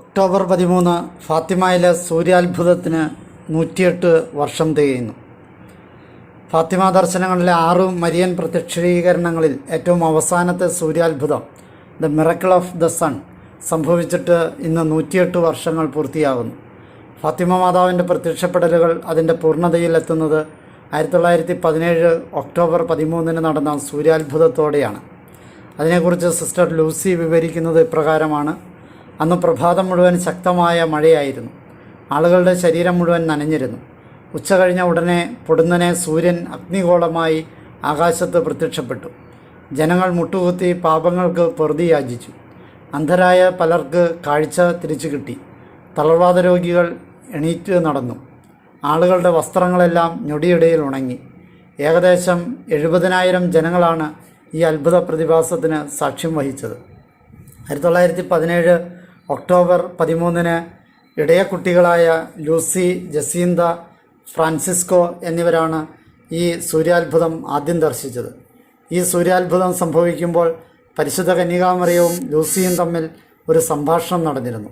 October പതിമൂന്ന് ഫാത്തിമയിലെ സൂര്യാത്ഭുതത്തിന് നൂറ്റിയെട്ട് വർഷം തികയുന്നു. ഫാത്തിമ ദർശനങ്ങളിലെ ആറ് മരിയൻ പ്രത്യക്ഷീകരണങ്ങളിൽ ഏറ്റവും അവസാനത്തെ സൂര്യാത്ഭുതം the miracle of the sun സംഭവിച്ചിട്ട് ഇന്ന് നൂറ്റിയെട്ട് വർഷങ്ങൾ പൂർത്തിയാകുന്നു. ഫാത്തിമ മാതാവിന്റെ പ്രത്യക്ഷപ്പെടലുകൾ അതിന്റെ പൂർണതയിൽ എത്തുന്നത് ആയിരത്തി തൊള്ളായിരത്തി പതിനേഴ് ഒക്ടോബർ പതിമൂന്നിന് നടന്ന സൂര്യാത്ഭുതത്തോടെയാണ്. അതിനെക്കുറിച്ച് സിസ്റ്റർ ലൂസി വിവരിക്കുന്നത് ഇപ്രകാരമാണ്. അന്ന് പ്രഭാതം മുഴുവൻ ശക്തമായ മഴയായിരുന്നു. ആളുകളുടെ ശരീരം മുഴുവൻ നനഞ്ഞിരുന്നു. ഉച്ച കഴിഞ്ഞ ഉടനെ പൊടുന്നനെ സൂര്യൻ അഗ്നിഗോളമായി ആകാശത്ത് പ്രത്യക്ഷപ്പെട്ടു. ജനങ്ങൾ മുട്ടുകുത്തി പാപങ്ങൾക്ക് പൊറുതി യാചിച്ചു. അന്ധരായ പലർക്ക് കാഴ്ച തിരിച്ചു കിട്ടി. തളർവാദ രോഗികൾ എണീറ്റ് നടന്നു. ആളുകളുടെ വസ്ത്രങ്ങളെല്ലാം ഞൊടിയിടയിൽ ഉണങ്ങി. ഏകദേശം എഴുപതിനായിരം ജനങ്ങളാണ് ഈ അത്ഭുത പ്രതിഭാസത്തിന് സാക്ഷ്യം വഹിച്ചത്. ആയിരത്തി തൊള്ളായിരത്തി പതിനേഴ് ഒക്ടോബർ പതിമൂന്നിന് ഇടയക്കുട്ടികളായ ലൂസി ജസീന്ത ഫ്രാൻസിസ്കോ എന്നിവരാണ് ഈ സൂര്യാത്ഭുതം ആദ്യം ദർശിച്ചത്. ഈ സൂര്യാത്ഭുതം സംഭവിക്കുമ്പോൾ പരിശുദ്ധ കന്യകാമറിയവും ലൂസിയും തമ്മിൽ ഒരു സംഭാഷണം നടന്നിരുന്നു.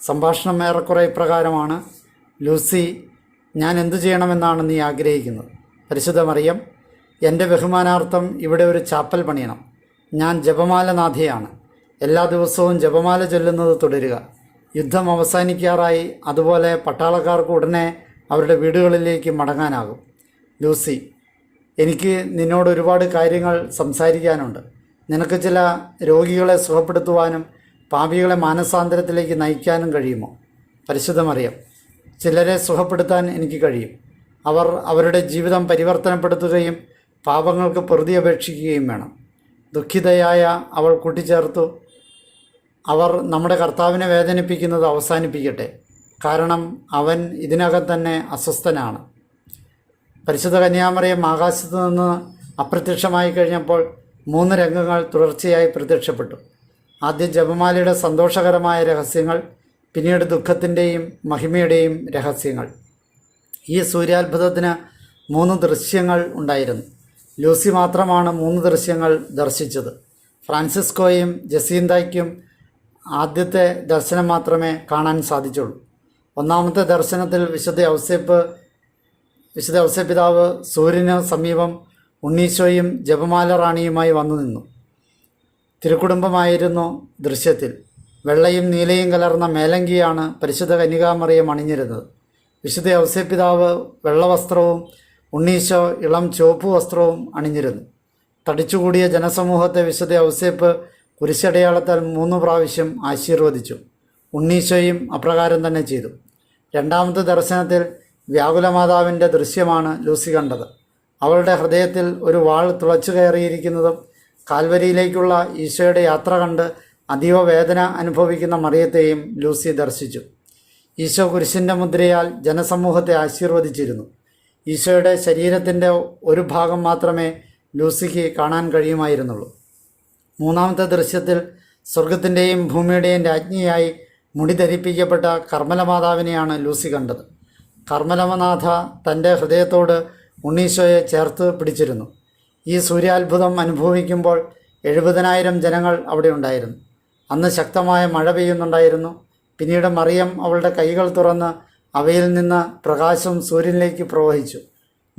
സംഭാഷണം ഏറെക്കുറെ ഇപ്രകാരമാണ് ലൂസി ഞാൻ എന്തു ചെയ്യണമെന്നാണ് നീ ആഗ്രഹിക്കുന്നത്? പരിശുദ്ധ മറിയം എന്റെ ബഹുമാനാർത്ഥം ഇവിടെ ഒരു ചാപ്പൽ പണിയണം. ഞാൻ ജപമാലനാഥിയാണ് എല്ലാ ദിവസവും ജപമാല ചൊല്ലുന്നത് തുടരുക. യുദ്ധം അവസാനിക്കാറായി അതുപോലെ പട്ടാളക്കാർക്ക് ഉടനെ അവരുടെ വീടുകളിലേക്ക് മടങ്ങാനാകും. ലൂസി എനിക്ക് നിന്നോട് ഒരുപാട് കാര്യങ്ങൾ സംസാരിക്കാനുണ്ട്. നിനക്ക് ചില രോഗികളെ സുഖപ്പെടുത്തുവാനും പാപികളെ മാനസാന്തരത്തിലേക്ക് നയിക്കാനും കഴിയുമോ? പരിശുദ്ധമറിയാം ചിലരെ സുഖപ്പെടുത്താൻ എനിക്ക് കഴിയും. അവർ അവരുടെ ജീവിതം പരിവർത്തനപ്പെടുത്തുകയും പാപങ്ങൾക്ക് പ്രതി അപേക്ഷിക്കുകയും വേണം. ദുഃഖിതയായ അവൾ കൂട്ടിച്ചേർത്തു. അവർ നമ്മുടെ കർത്താവിനെ വേദനിപ്പിക്കുന്നത് അവസാനിപ്പിക്കട്ടെ. കാരണം അവൻ ഇതിനകം തന്നെ അസ്വസ്ഥനാണ്. പരിശുദ്ധ കന്യാമറിയം ആകാശത്ത് നിന്ന് അപ്രത്യക്ഷമായി കഴിഞ്ഞപ്പോൾ മൂന്ന് രംഗങ്ങൾ തുടർച്ചയായി പ്രത്യക്ഷപ്പെട്ടു. ആദ്യം ജപമാലയുടെ സന്തോഷകരമായ രഹസ്യങ്ങൾ പിന്നീട് ദുഃഖത്തിന്റെയും മഹിമയുടെയും രഹസ്യങ്ങൾ. ഈ സൂര്യാത്ഭുതത്തിന് മൂന്ന് ദൃശ്യങ്ങൾ ഉണ്ടായിരുന്നു. ലൂസി മാത്രമാണ് മൂന്ന് ദൃശ്യങ്ങൾ ദർശിച്ചത്. ഫ്രാൻസിസ്കോയും ജസീന്തയ്ക്കും ആദ്യത്തെ ദർശനം മാത്രമേ കാണാൻ സാധിച്ചുള്ളൂ. ഒന്നാമത്തെ ദർശനത്തിൽ വിശുദ്ധ ഔസേപ്പ് വിശുദ്ധ ഔസേപ്പിതാവ് സൂര്യന് സമീപം ഉണ്ണീശോയും ജപമാല റാണിയുമായി വന്നു നിന്നു. തിരുക്കുടുംബമായിരുന്നു ദൃശ്യത്തിൽ. വെള്ളയും നീലയും കലർന്ന മേലങ്കിയാണ് പരിശുദ്ധ കന്യകാമറിയം അണിഞ്ഞിരുന്നത്. വിശുദ്ധ ഔസേപ്പിതാവ് വെള്ളവസ്ത്രവും ഉണ്ണീശോ ഇളം ചുവപ്പ് വസ്ത്രവും അണിഞ്ഞിരുന്നു. തടിച്ചുകൂടിയ ജനസമൂഹത്തെ വിശുദ്ധ ഔസേപ്പ് കുരിശടയാളത്താൽ മൂന്ന് പ്രാവശ്യം ആശീർവദിച്ചു. ഉണ്ണീശോയും അപ്രകാരം തന്നെ ചെയ്തു. രണ്ടാമത്തെ ദർശനത്തിൽ വ്യാകുലമാതാവിന്റെ ദൃശ്യമാണ് ലൂസി കണ്ടത്. അവളുടെ ഹൃദയത്തിൽ ഒരു വാൾ തുളച്ചു കയറിയിരിക്കുന്നതും കാൽവരിയിലേക്കുള്ള ഈശോയുടെ യാത്ര കണ്ട് അതീവ വേദന അനുഭവിക്കുന്ന മറിയത്തെയും ലൂസി ദർശിച്ചു. ഈശോ കുരിശിന്റെ മുദ്രയാൽ ജനസമൂഹത്തെ ആശീർവദിച്ചിരുന്നു. ഈശോയുടെ ശരീരത്തിന്റെ ഒരു ഭാഗം മാത്രമേ ലൂസിക്ക് കാണാൻ കഴിയുമായിരുന്നുള്ളൂ. മൂന്നാമത്തെ ദൃശ്യത്തിൽ സ്വർഗത്തിന്റെയും ഭൂമിയുടെയും രാജ്ഞിയായി മുടി ധരിപ്പിക്കപ്പെട്ട കർമ്മലമാതാവിനെയാണ് ലൂസി കണ്ടത്. കർമ്മലമനാഥ തന്റെ ഹൃദയത്തോട് ഉണ്ണീശോയെ ചേർത്ത് പിടിച്ചിരുന്നു. ഈ സൂര്യാത്ഭുതം അനുഭവിക്കുമ്പോൾ എഴുപതിനായിരം ജനങ്ങൾ അവിടെ ഉണ്ടായിരുന്നു. അന്ന് ശക്തമായ മഴ പെയ്യുന്നുണ്ടായിരുന്നു. പിന്നീട് മറിയം അവളുടെ കൈകൾ തുറന്ന് അവയിൽ നിന്ന് പ്രകാശം സൂര്യനിലേക്ക് പ്രവഹിച്ചു.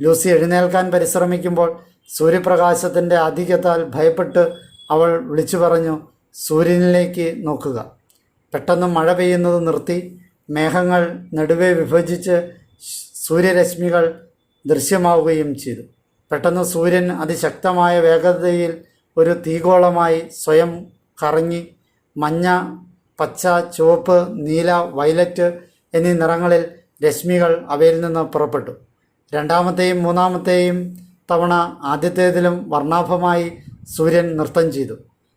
ലൂസി എഴുന്നേൽക്കാൻ പരിശ്രമിക്കുമ്പോൾ സൂര്യപ്രകാശത്തിന്റെ അധികത്താൽ ഭയപ്പെട്ട് അവൾ വിളിച്ചു പറഞ്ഞു സൂര്യനിലേക്ക് നോക്കുക. പെട്ടെന്ന് മഴ പെയ്യുന്നത് നിർത്തി. മേഘങ്ങൾ നടുവെ വിഭജിച്ച് സൂര്യരശ്മികൾ ദൃശ്യമാവുകയും ചെയ്തു. പെട്ടെന്ന് സൂര്യൻ അതിശക്തമായ വേഗതയിൽ ഒരു തീഗോളമായി സ്വയം കറങ്ങി മഞ്ഞ പച്ച ചുവപ്പ് നീല വയലറ്റ് എന്നീ നിറങ്ങളിൽ രശ്മികൾ അവയിൽ നിന്ന് പുറപ്പെട്ടു. രണ്ടാമത്തെയും മൂന്നാമത്തെയും തവണ ആദ്യത്തേതിലും വർണാഭമായി സൂര്യൻ നൃത്തം ചെയ്തു.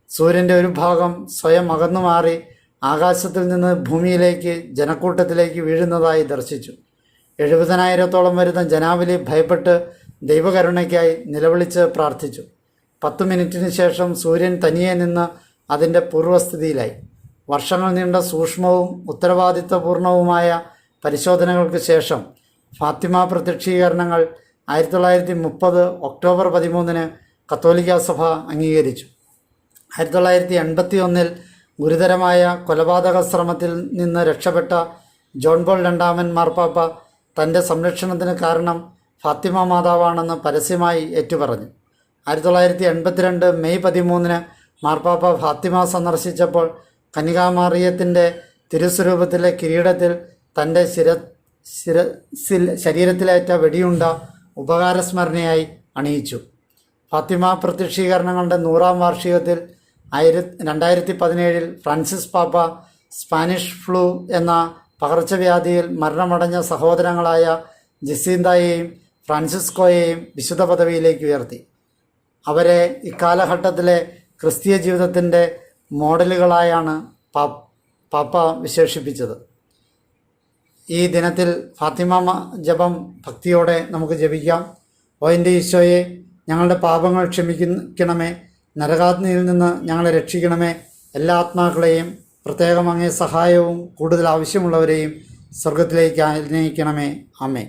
സൂര്യന്റെ ഒരു ഭാഗം സ്വയം അകന്നു മാറി ആകാശത്തിൽ നിന്ന് ഭൂമിയിലേക്ക് ജനക്കൂട്ടത്തിലേക്ക് വീഴുന്നതായി ദർശിച്ചു. എഴുപതിനായിരത്തോളം വരുന്ന ജനാവലി ഭയപ്പെട്ട് ദൈവകരുണയ്ക്കായി നിലവിളിച്ച് പ്രാർത്ഥിച്ചു. പത്ത് മിനിറ്റിന് ശേഷം സൂര്യൻ തനിയെ നിന്ന് അതിന്റെ പൂർവസ്ഥിതിയിലായി. വർഷങ്ങൾ നീണ്ട സൂക്ഷ്മവും ഉത്തരവാദിത്വപൂർണവുമായ പരിശോധനകൾക്ക് ശേഷം ഫാത്തിമ പ്രത്യക്ഷീകരണങ്ങൾ ആയിരത്തി തൊള്ളായിരത്തി മുപ്പത് ഒക്ടോബർ പതിമൂന്നിന് കത്തോലിക്ക സഭ അംഗീകരിച്ചു. ആയിരത്തി തൊള്ളായിരത്തി എൺപത്തി ഒന്നിൽ ഗുരുതരമായ കൊലപാതക ശ്രമത്തിൽ നിന്ന് രക്ഷപ്പെട്ട ജോൺ പോൾ രണ്ടാമൻ മാർപ്പാപ്പ തന്റെ സംരക്ഷണത്തിന് കാരണം ഫാത്തിമ മാതാവാണെന്ന് പരസ്യമായി ഏറ്റുപറഞ്ഞു. ആയിരത്തി തൊള്ളായിരത്തി എൺപത്തിരണ്ട് മെയ് പതിമൂന്നിന് മാർപ്പാപ്പ ഫാത്തിമ സന്ദർശിച്ചപ്പോൾ കനികാമാറിയത്തിന്റെ തിരുസ്വരൂപത്തിലെ കിരീടത്തിൽ തന്റെ ശിര ശിരസിൽ ശരീരത്തിലേറ്റ വെടിയുണ്ട ഉപകാരസ്മരണയായി അണിയിച്ചു. ഫാത്തിമ പ്രത്യക്ഷീകരണങ്ങളുടെ നൂറാം വാർഷികത്തിൽ ആയിര രണ്ടായിരത്തി പതിനേഴിൽ ഫ്രാൻസിസ് പാപ്പ സ്പാനിഷ് ഫ്ലൂ എന്ന പകർച്ചവ്യാധിയിൽ മരണമടഞ്ഞ സഹോദരങ്ങളായ ജസീന്തയെയും ഫ്രാൻസിസ്കോയെയും വിശുദ്ധ പദവിയിലേക്ക് ഉയർത്തി. അവരെ ഇക്കാലഘട്ടത്തിലെ ക്രിസ്തീയ ജീവിതത്തിന്റെ മോഡലുകളായാണ് പാപ്പ വിശേഷിപ്പിച്ചത്. ഈ ദിനത്തിൽ ഫാത്തിമ ജപം ഭക്തിയോടെ നമുക്ക് ജപിക്കാം. ഓ എന്റെ ഈശോയെ ഞങ്ങളുടെ പാപങ്ങൾ ക്ഷമിക്കണമേ. നരകാഗ്നിയിൽ നിന്ന് ഞങ്ങളെ രക്ഷിക്കണമേ. എല്ലാ ആത്മാക്കളെയും പ്രത്യേകം അങ്ങേ സഹായവും കൂടുതൽ ആവശ്യമുള്ളവരെയും സ്വർഗത്തിലേക്ക് അനുനയിക്കണമേ അമ്മേ